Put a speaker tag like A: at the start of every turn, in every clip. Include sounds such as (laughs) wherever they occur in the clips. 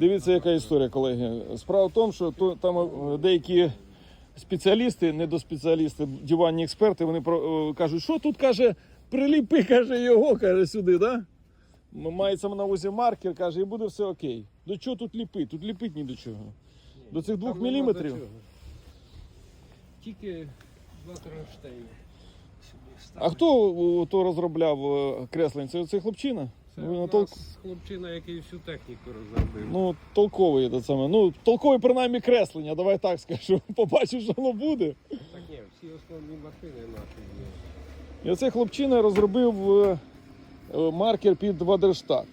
A: Дивіться, яка історія, колеги. Справа в тому, що то, там е, деякі спеціалісти, недоспеціалісти, диванні експерти, вони про, е, кажуть, що тут каже, приліпи, каже, його каже, сюди, да? Мається на увазі маркер, каже, і буде все окей. До чого тут ліпити? Тут ліпить ні до чого. До цих двох міліметрів?
B: Тільки два кронштейни.
A: А хто то розробляв е, креслень? Це цей хлопчина?
B: Це
A: Ну,
B: у нас
A: толк-
B: хлопчина, який всю техніку розробив.
A: Ну, толковий це саме. Ну, толковий принаймні креслення, давай так скажу. (laughs) Побачиш, що воно буде.
B: Так ні, всі основні машини наші є.
A: І оцей хлопчина розробив е, е, маркер під Вадерштат.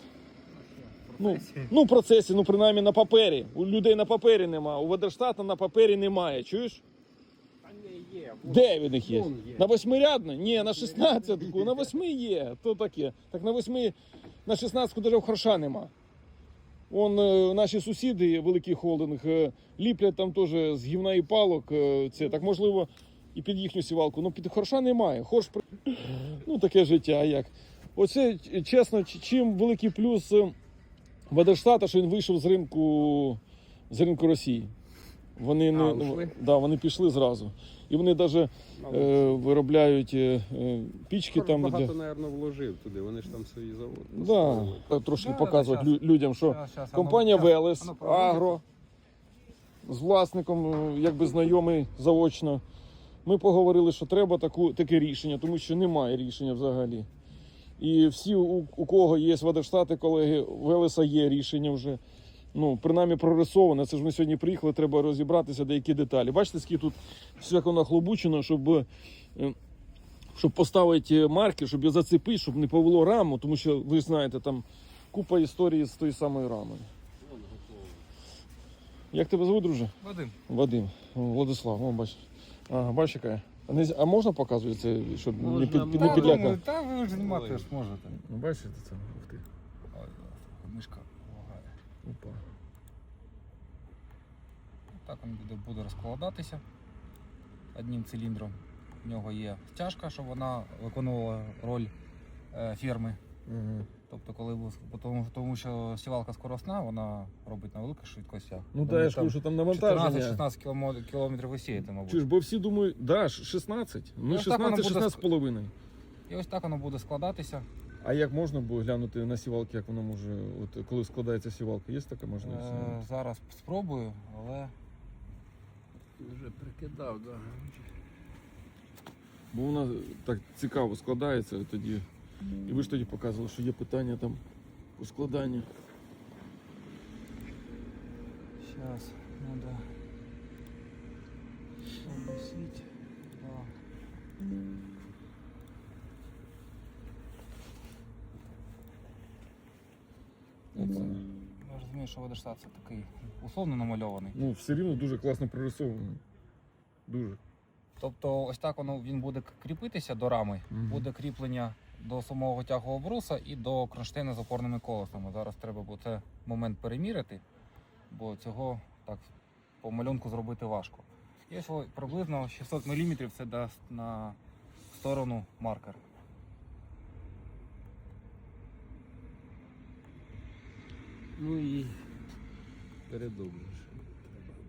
A: Ну, ну, в процесі, ну принаймні на папері. У людей на папері нема, у Вадерштата на папері немає. Чуєш?
B: А не є. вон-
A: Де він їх є?
B: вон є.
A: На восьмирядно? Ні, на 16 на восьми є. То таке. Так на восьми, на 16-ку даже гроша нема. Вон е, наші сусіди, великий холдинг, е, ліплять там теж з гівна і палок. е, Це так можливо і під їхню сівалку. Ну під хорша немає. Хорш ну таке життя. як? Оце чесно, чим великий плюс Вадерштата, що він вийшов з ринку з ринку Росії. Вони не
B: А,
A: ну, да, вони пішли зразу. І вони навіть е, виробляють е, е, пічки там.
B: багато,
A: Де...
B: мабуть, вложив туди, вони ж там свої заводи.
A: Да, так трошки показувати лю- людям, що
C: щас,
A: компанія Велес. Агро з власником, е, якби знайомий заочно. Ми поговорили, що треба таку, таке рішення, тому що немає рішення взагалі. І всі, у, у кого є Вадерштати, колеги, Велеса є рішення вже. Ну, принаймні прорисоване. Це ж ми сьогодні приїхали, треба розібратися деякі деталі. Бачите, скільки тут все воно хлобучено, щоб, е, щоб поставити маркер, щоб його зацепити, щоб не повело раму, тому що ви знаєте, там купа історії з тої самої рами. Як тебе звуть, друже?
C: Вадим,
A: Вадим, Владислав, о, бач. Ага, бач, яка. А, не, а можна показувати це, щоб не, під, під, не
C: та, думаю, та ви вже знімати ж можете.
A: Ну, бачите це? Ух ти.
C: Ой, мишка Так він буде, буде розкладатися одним циліндром. В нього є стяжка, щоб вона виконувала роль е, ферми.
A: Угу.
C: Тобто, коли тому, тому що сівалка скоросна, вона робить на великих швидкостях.
A: Ну так, я ж кажу, що там навантаження.
C: 14-16 кіломо- кілометрів ви сієте, мабуть.
A: Чуєш, бо всі думають, да, 16. Ну,
C: Ну, так воно
A: 16,
C: буде
A: 16 з половиною.
C: І ось так воно буде складатися.
A: А як можна було глянути на сівалки, як воно може, от коли складається сівалка, є така можливість?
C: Е, зараз спробую, але
B: Вже прикидав, да.
A: Бо вона так цікаво складається тоді. І ви ж тоді показували, що є питання там у складанні.
C: зараз треба обвісити. Да. Розумію, що Водоштат це такий условно намальований.
A: Ну, все рівно дуже класно прорисовано. Дуже.
C: Тобто, ось так воно він буде кріпитися до рами,
A: Мгм.
C: буде кріплення до самого тягового бруса і до кронштейна з опорними колесами. Зараз треба буде цей момент переміряти, бо цього так по малюнку зробити важко. І ось о- приблизно 600 мм це дасть на сторону маркер.
B: Ну і. Треба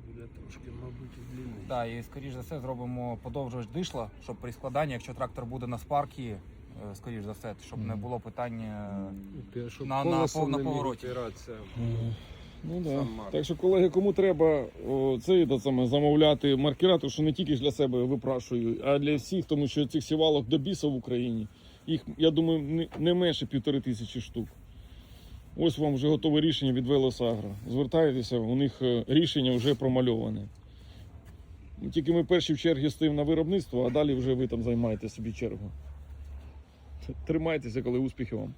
B: буде трошки, мабуть, удлінити.
C: Так, і скоріш за все зробимо подовжувач дишла, щоб при складанні, якщо трактор буде на спаркі, е, скоріш за все, щоб не було питання.
B: Пі- Щоб
C: На- на
B: колесо
C: пов- на
B: не міг
C: повороті.
B: опиратися.
A: Ну да.
B: Сам маркер.
A: Так що, колеги, кому треба о, це, саме, замовляти маркера, що не тільки ж для себе випрашую, а для всіх, тому що цих сівалок до біса в Україні. Їх, я думаю, не, не менше півтори тисячі штук. Ось вам вже готове рішення від Велосагро. Звертайтеся, у них е, рішення вже промальоване. Тільки ми перші в чергі стоїмо на виробництво, а далі вже ви там займаєте собі чергу. Тримайтеся, коли успіхів вам.